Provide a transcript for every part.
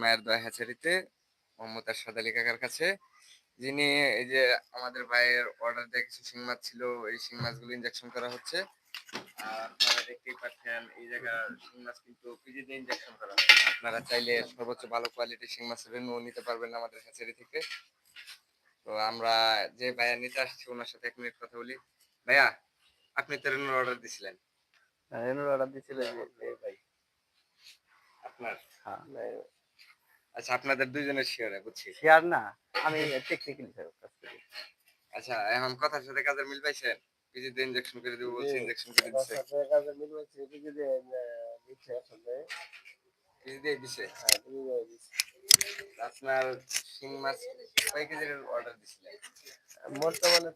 মায়ের দয়া হ্যাচারিতে মোহাম্মদ আরশাদ আলী কাকার কাছে। যিনি এই যে আমাদের ভাইয়ের অর্ডার দেওয়া কিছু শিং মাছ ছিল এই শিং মাছগুলো ইনজেকশন করা হচ্ছে। আর আপনারা দেখতেই পাচ্ছেন এই জায়গার শিং মাছ কিন্তু পিজিতে ইনজেকশন করা হয় আপনারা চাইলে সর্বোচ্চ ভালো কোয়ালিটির শিং মাছের রেনু নিতে পারবেন আমাদের হ্যাচারি থেকে। তো আমরা যে ভাইয়া নিতে আসছি ওনার সাথে এক মিনিট কথা বলি। ভাইয়া আপনি তো রেনুর অর্ডার দিছিলেন। রেনুর অর্ডার দিছিল যে ভাই। আপনার। হ্যাঁ। আচ্ছা আপনাদের দুইজনের শিওরে বুঝছি। শেয়ার না আমি টেকনিক্যালি কাজ করি। আচ্ছা এখন কথার সাথে কাজের মিল পাইছেন? পিজিতে ইনজেকশন করে দিব বলছে ইনজেকশন করে দিছে। কাজের মিল পাইছে পিজিতে দিচ্ছে পিজি দিয়ে দিছে আপনার শিং মাছ কয় কেজির অর্ডার দিছিলেন? বর্তমানে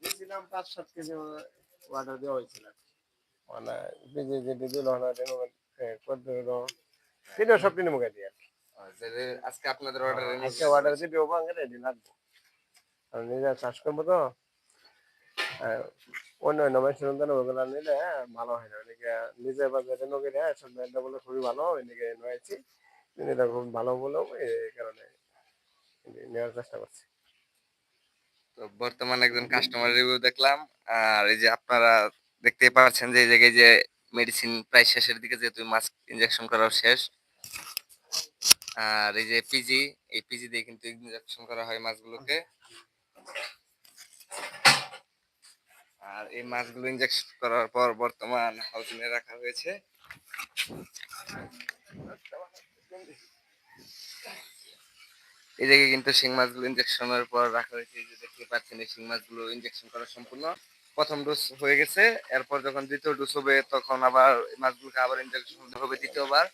দিয়েছিলাম পাঁচ সাত কেজি অর্ডার দেওয়া হয়েছিল। মানে বিজি যে দিল না কত তিনশো সব তিন মুখে দিয়ে আজকে আপনাদের অর্ডার আজকে অর্ডার দিবি ও ভাঙে রেডি লাগবে। আমি নিজে চাষ করব তো। অন্য অন্য মানুষের অনুদান ওগুলো নিলে ভালো হয় না। এদিকে নিজে বাজারে নগরে সব ব্যান্ডটা বলে খুবই ভালো এদিকে নয়েছি এটা খুব ভালো বলেও এই কারণে নেওয়ার চেষ্টা করছি। তো বর্তমানে একজন কাস্টমার রিভিউ দেখলাম আর এই যে আপনারা দেখতেই পাচ্ছেন যে এই জায়গায় যে মেডিসিন প্রায় শেষের দিকে যেহেতু মাস্ক ইনজেকশন করাও শেষ। আর এই যে পিজি এই পিজি দিয়ে কিন্তু ইনজেকশন করা হয় মাছগুলোকে। আর এই মাছগুলো ইনজেকশন করার পর বর্তমান হাউজিং এ রাখা হয়েছে। এই জায়গায় কিন্তু শিং মাছগুলো ইনজেকশনের পর রাখা হয়েছে। যে দেখতে পাচ্ছেন, এই শিং মাছগুলো ইনজেকশন করা সম্পূর্ণ। প্রথম ডোজ হয়ে গেছে, এরপর যখন দ্বিতীয় ডোজ হবে, তখন আবার মাছগুলোকে আবার ইনজেকশন হবে দ্বিতীয়বার।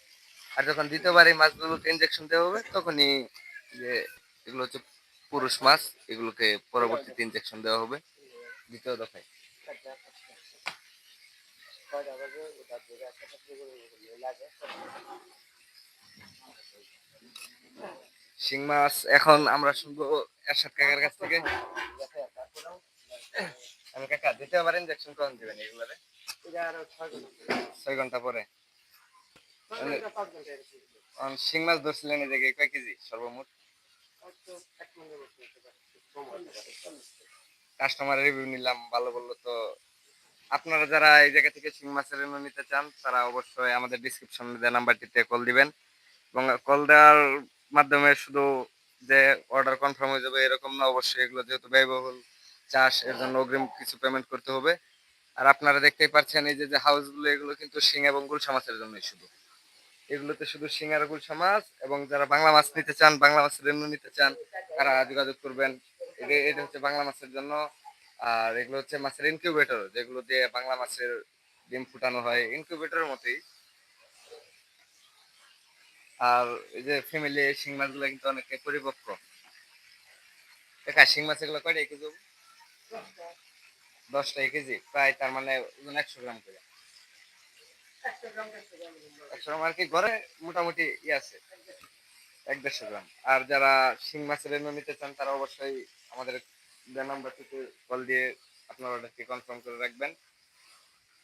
আর যখন দ্বিতীয়বার এই মাছগুলোকে ইনজেকশন দেওয়া হবে, তখনই যে এগুলো হচ্ছে পুরুষ মাছ, এগুলোকে পরবর্তীতে ইনজেকশন দেওয়া হবে দ্বিতীয় দফায়। শিং মাছ, এখন আমরা শুনব এরশাদ কাকার কাছ থেকে। আমি কাকা, দ্বিতীয়বার ইনজেকশন কখন দিবেন এগুলারে? ছয় ঘণ্টা পরে। শিং মাছ ধরছিলেন এই জায়গায় কয় কেজি? সর্বমোট? কাস্টমারের রিভিউ নিলাম ভালো বলল তো। আপনারা যারা এই জায়গা থেকে শিং মাছের রেনু নিতে চান তারা অবশ্যই আমাদের ডিসক্রিপশনে দেওয়া নাম্বারটিতে কল দিবেন। এবং কল দেওয়ার মাধ্যমে শুধু যে অর্ডার কনফার্ম হয়ে যাবে এরকম না অবশ্যই এগুলো যেহেতু ব্যয়বহুল চাষ এর জন্য অগ্রিম কিছু পেমেন্ট করতে হবে। আর আপনারা দেখতেই পাচ্ছেন এই যে যে হাউসগুলো এগুলো কিন্তু শিং এবং গুলশা মাছের জন্যই শুধু। এগুলোতে শুধু আর গুলশা মাছ এবং যারা বাংলা মাছ নিতে চান, বাংলা মাছের রেনু নিতে চান, তারা যোগাযোগ করবেন। এটা- এটা হচ্ছে বাংলা মাছের জন্য। আর এগুলো হচ্ছে মাছের ইনকিউবেটর যেগুলো দিয়ে বাংলা মাছের ডিম ফুটানো হয়। ইনকিউবেটরের মতোই। আর এই যে ফ্যামিলি শিং মাছগুলো কিন্তু অনেকে পরিপক্ক। দেখা, শিং মাছ এগুলো কয়টা কেজি? দশটা। কেজি প্রায় তার মানে একশো গ্রাম করে। গ্রাম আর যারা শিং মাছের নিতে চান, তারা অবশ্যই আমাদের কল দিয়ে আপনার অর্ডারটি কনফার্ম করে রাখবেন।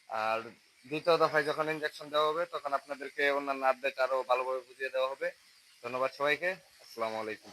আর দ্বিতীয় দফায় যখন ইনজেকশন দেওয়া হবে, তখন আপনাদেরকে অন্যান্য আপডেট আরও ভালোভাবে বুঝিয়ে দেওয়া হবে। ধন্যবাদ সবাইকে। আসসালামু আলাইকুম।